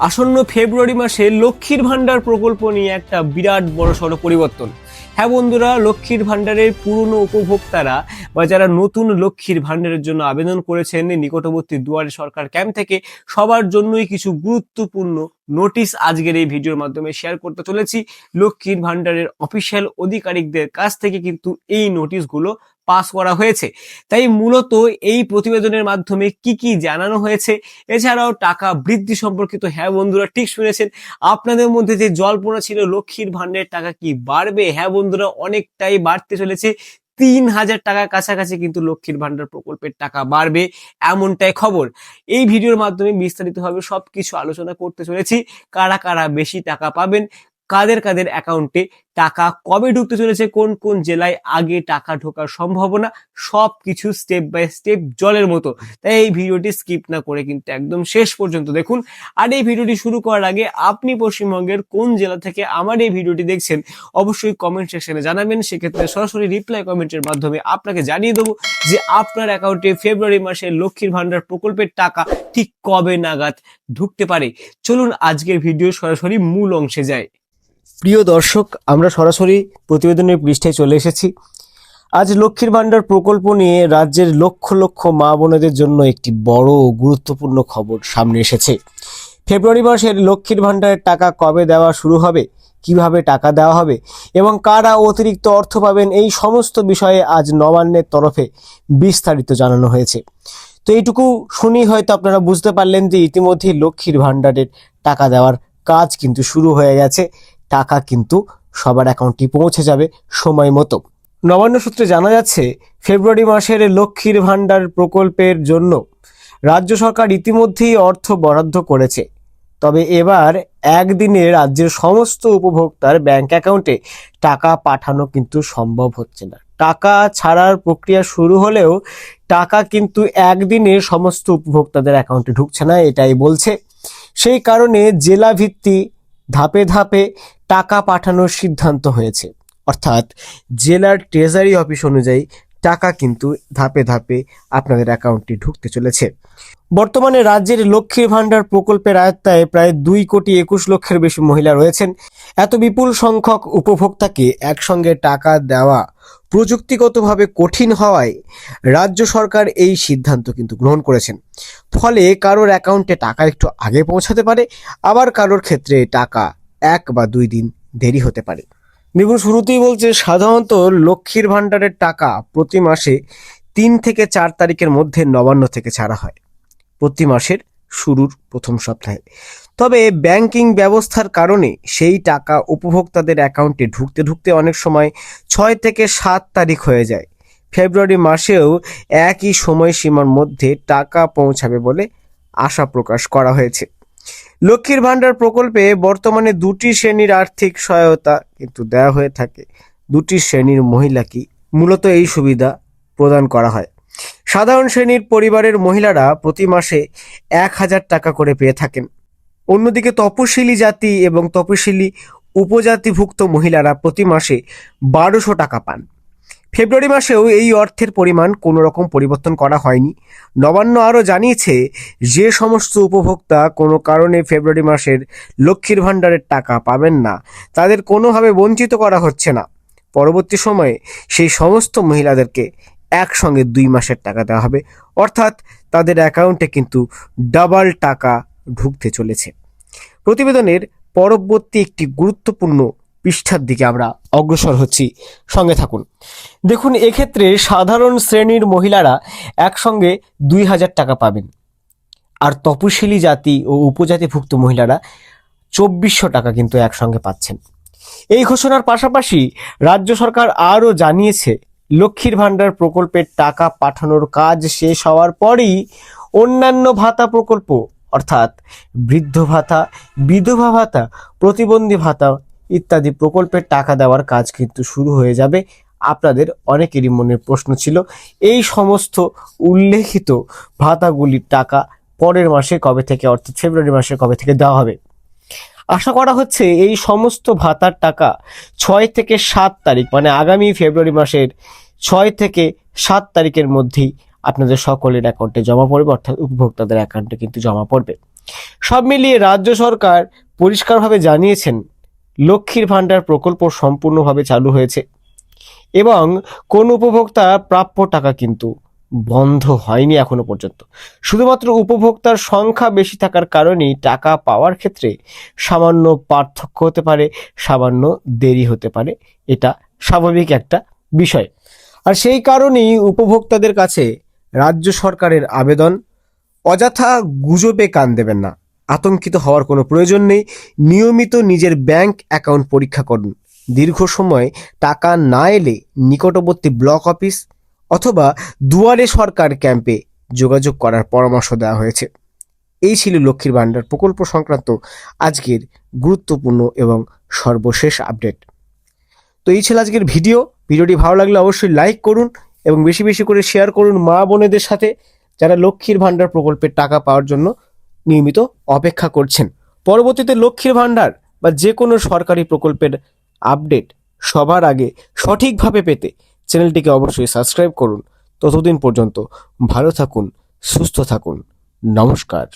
আসন্ন ফেব্রুয়ারি মাসে লক্ষ্মীর ভাণ্ডার প্রকল্প নিয়ে একটা বিরাট বড় সড়ো পরিবর্তন। হ্যাঁ বন্ধুরা, লক্ষ্মীর ভাণ্ডারের পুরনো উপভোক্তারা বা যারা নতুন লক্ষ্মীর ভাণ্ডারের জন্য আবেদন করেছেন নিকটবর্তী দুয়ারে সরকার ক্যাম্প থেকে সবার জন্যই কিছু গুরুত্বপূর্ণ নোটিশ আজকের এই ভিডিওর মাধ্যমে শেয়ার করতে চলেছি। লক্ষ্মীর ভাণ্ডারের অফিসিয়াল আধিকারিকদের কাছ থেকে কিন্তু এই নোটিশগুলো পাস করা হয়েছে। তাই মূলত এই প্রতিবেদনের মাধ্যমে কি কি জানানো হয়েছে? এছাড়াও টাকা বৃদ্ধি সম্পর্কিত হ্যাঁ বন্ধুরা ঠিক শুনেছেন। আপনাদের মধ্যে যে জল্পনা ছিল, লক্ষ্মীর ভাণ্ডারের টাকা কি বাড়বে? হ্যাঁ বন্ধুরা, অনেকটাই বাড়তে চলেছে। তিন হাজার টাকার কাছাকাছি কিন্তু লক্ষ্মীর ভাণ্ডার প্রকল্পের টাকা বাড়বে এমনটাই খবর। এই ভিডিওর মাধ্যমে বিস্তারিতভাবে সবকিছু আলোচনা করতে চলেছি। কারা কারা বেশি টাকা পাবেন কাদের কাদের অ্যাকাউন্টে টাকা কবে ঢুকতে চলেছে, কোন কোন জেলায় আগে টাকা ঢোকার সম্ভাবনা সব কিছু স্টেপ বাই স্টেপ জলের মতো। তাই এই ভিডিওটি স্কিপ না করে কিন্তু একদম শেষ পর্যন্ত দেখুন। আর এই ভিডিওটি শুরু করার আগে আপনি পশ্চিমবঙ্গের কোন জেলা থেকে আমার এই ভিডিওটি দেখছেন, অবশ্যই কমেন্ট সেকশনে জানাবেন। সেক্ষেত্রে সরাসরি রিপ্লাই কমেন্টের মাধ্যমে আপনাকে জানিয়ে দেবো যে আপনার অ্যাকাউন্টে ফেব্রুয়ারি মাসে লক্ষ্মীর ভান্ডার প্রকল্পের টাকা ঠিক কবে নাগাদ ঢুকতে পারে। চলুন আজকের ভিডিও সরাসরি মূল অংশে যায় প্রিয় দর্শক, আমরা সরাসরি প্রতিবেদনের পৃষ্ঠায় চলে এসেছি। আজ লক্ষ্মীর ভাণ্ডার প্রকল্প নিয়ে রাজ্যের লক্ষ লক্ষ মা বোনেদের জন্য একটি বড় গুরুত্বপূর্ণ খবর সামনে এসেছে। ফেব্রুয়ারি মাসের লক্ষ্মীর ভাণ্ডারের টাকা কবে দেওয়া শুরু হবে, কীভাবে টাকা দেওয়া হবে এবং কারা অতিরিক্ত অর্থ পাবেন, এই সমস্ত বিষয়ে আজ নবান্নের তরফে বিস্তারিত জানানো হয়েছে। তো এইটুকু শুনি হয়তো আপনারা বুঝতে পারলেন যে ইতিমধ্যেই লক্ষ্মীর ভাণ্ডারের টাকা দেওয়ার কাজ কিন্তু শুরু হয়ে গেছে। টাকা কিন্তু সবার অ্যাকাউন্টে পৌঁছে যাবে সময় মতো। নবান্ন সূত্রে জানা যাচ্ছে, ফেব্রুয়ারি মাসের লক্ষ্মীর ভাণ্ডার প্রকল্পের জন্য রাজ্য সরকার ইতিমধ্যেই অর্থ বরাদ্দ করেছে। তবে এবার একদিনে রাজ্যের সমস্ত উপভোক্তার ব্যাংক অ্যাকাউন্টে টাকা পাঠানো কিন্তু সম্ভব হচ্ছে না। টাকা ছাড়ার প্রক্রিয়া শুরু হলেও টাকা কিন্তু একদিনে সমস্ত উপভোক্তাদের অ্যাকাউন্টে ঢুকছে না, এটাই বলছে। সেই কারণে জেলা ভিত্তি ধাপে ধাপে টাকা পাঠানোর সিদ্ধান্ত হয়েছে। অর্থাৎ জেলার ট্রেজারি অফিস অনুযায়ী টাকা কিন্তু ধাপে ধাপে আপনাদের অ্যাকাউন্টে ঢুকতে চলেছে। বর্তমানে রাজ্যের লক্ষ্মীর ভাণ্ডার প্রকল্পের আয়ত্তায় প্রায় দুই কোটি একুশ লক্ষের বেশি মহিলা রয়েছেন। এত বিপুল সংখ্যক উপভোক্তাকে একসঙ্গে টাকা দেওয়া প্রযুক্তিগতভাবে কঠিন হওয়ায় রাজ্য সরকার এই সিদ্ধান্ত কিন্তু গ্রহণ করেছেন। ফলে কারোর অ্যাকাউন্টে টাকা একটু আগে পৌঁছাতে পারে, আবার কারোর ক্ষেত্রে টাকা এক বা দুই দিন দেরি হতে পারে। দেখুন শুরুতেই বলছে, সাধারণত লক্ষ্মীর ভাণ্ডারের টাকা প্রতি মাসে তিন থেকে চার তারিখের মধ্যে নবান্ন থেকে ছাড়া হয়। প্রতি মাসের শুরুর প্রথম সপ্তাহে। তবে ব্যাংকিং ব্যবস্থার কারণে সেই টাকা উপভোক্তাদের অ্যাকাউন্টে ঢুকতে ঢুকতে অনেক সময় ছয় থেকে সাত তারিখ হয়ে যায়। ফেব্রুয়ারি মাসেও একই সময়সীমার মধ্যে টাকা পৌঁছাবে বলে আশা প্রকাশ করা হয়েছে। লক্ষ্মীর ভাণ্ডার প্রকল্পে বর্তমানে দুটি শ্রেণির আর্থিক সহায়তা কিন্তু দেওয়া হয়ে থাকে। দুটি শ্রেণির মহিলাকে মূলত এই সুবিধা প্রদান করা হয়। সাধারণ শ্রেণির পরিবারের মহিলারা প্রতি মাসে এক হাজার টাকা করে পেয়ে থাকেন। অন্যদিকে তপশিলি জাতি এবং তপশিলি উপজাতিভুক্ত মহিলারা প্রতি মাসে বারোশো টাকা পান। ফেব্রুয়ারি মাসেও এই অর্থের পরিমাণ কোনো রকম পরিবর্তন করা হয়নি। নবান্ন আরও জানিয়েছে, যে সমস্ত উপভোক্তা কোনো কারণে ফেব্রুয়ারি মাসের লক্ষ্মীর ভাণ্ডারের টাকা পাবেন না, তাদের কোনোভাবে বঞ্চিত করা হচ্ছে না। পরবর্তী সময়ে সেই সমস্ত মহিলাদেরকে একসঙ্গে দুই মাসের টাকা দেওয়া হবে। অর্থাৎ তাদের অ্যাকাউন্টে কিন্তু ডাবল টাকা ঢুকতে চলেছে। প্রতিবেদনের পরবর্তী একটি গুরুত্বপূর্ণ পৃষ্ঠার দিকে আমরা অগ্রসর হচ্ছি। সঙ্গে থাকুন। দেখুন, এক্ষেত্রে সাধারণ শ্রেণির মহিলারা একসঙ্গে দুই হাজার টাকা পাবেন। আর তপশিলি জাতি ও উপজাতিভুক্ত মহিলারা চব্বিশশো টাকা কিন্তু একসঙ্গে পাচ্ছেন। এই ঘোষণার পাশাপাশি রাজ্য সরকার আরও জানিয়েছে, লক্ষ্মীর ভাণ্ডার প্রকল্পের টাকা পাঠানোর কাজ শেষ হওয়ার পরেই অন্যান্য ভাতা প্রকল্প, অর্থাৎ বৃদ্ধ ভাতা, বিধবা ভাতা, প্রতিবন্ধী ভাতা ইত্যাদি প্রকল্পের টাকা দেওয়ার কাজ কিন্তু শুরু হয়ে যাবে। আপনাদের অনেকেরই মনের প্রশ্ন ছিল, এই সমস্ত উল্লেখিত ভাতাগুলির টাকা পরের মাসে কবে থেকে, অর্থাৎ ফেব্রুয়ারি মাসে কবে থেকে দেওয়া হবে? আশা করা হচ্ছে এই সমস্ত ভাতার টাকা ছয় থেকে সাত তারিখ মানে আগামী ফেব্রুয়ারি মাসের ছয় থেকে সাত তারিখের মধ্যেই আপনাদের সকলের অ্যাকাউন্টে জমা পড়বে, অর্থাৎ উপভোক্তাদের অ্যাকাউন্টে কিন্তু জমা পড়বে। সব মিলিয়ে রাজ্য সরকার পরিষ্কারভাবে জানিয়েছেন লক্ষ্মীর ভাণ্ডার প্রকল্প সম্পূর্ণভাবে চালু হয়েছে। এবং কোন উপভোক্তা প্রাপ্য টাকা কিন্তু বন্ধ হয়নি এখনও পর্যন্ত। শুধুমাত্র উপভোক্তার সংখ্যা বেশি থাকার কারণেই টাকা পাওয়ার ক্ষেত্রে সামান্য পার্থক্য হতে পারে, সামান্য দেরি হতে পারে। এটা স্বাভাবিক একটা বিষয়। আর সেই কারণেই উপভোক্তাদের কাছে রাজ্য সরকারের আবেদন অযথা গুজবে কান দেবেন না। আতঙ্কিত হওয়ার কোনো প্রয়োজন নেই। নিয়মিত নিজের ব্যাংক অ্যাকাউন্ট পরীক্ষা করুন। দীর্ঘ সময় টাকা না এলে নিকটবর্তী ব্লক অফিস অথবা দুয়ারে সরকার ক্যাম্পে যোগাযোগ করার পরামর্শ দেওয়া হয়েছে। এই ছিল লক্ষ্মীর ভাণ্ডার প্রকল্প সংক্রান্ত আজকের গুরুত্বপূর্ণ এবং সর্বশেষ আপডেট। তো এই ছিল আজকের ভিডিও। ভিডিওটি ভালো লাগলে অবশ্যই লাইক করুন এবং বেশি বেশি করে শেয়ার করুন মা বোনেদের সাথে যারা লক্ষ্মীর ভাণ্ডার প্রকল্পের টাকা পাওয়ার জন্য। নিয়মিত অপেক্ষা করছেন। পরবর্তীতে লক্ষ্মীর ভাণ্ডার বা যে কোনো সরকারি প্রকল্পের আপডেট সবার আগে সঠিকভাবে পেতে চ্যানেলটিকে অবশ্যই সাবস্ক্রাইব করুন। ততদিন পর্যন্ত ভালো থাকুন, সুস্থ থাকুন। নমস্কার।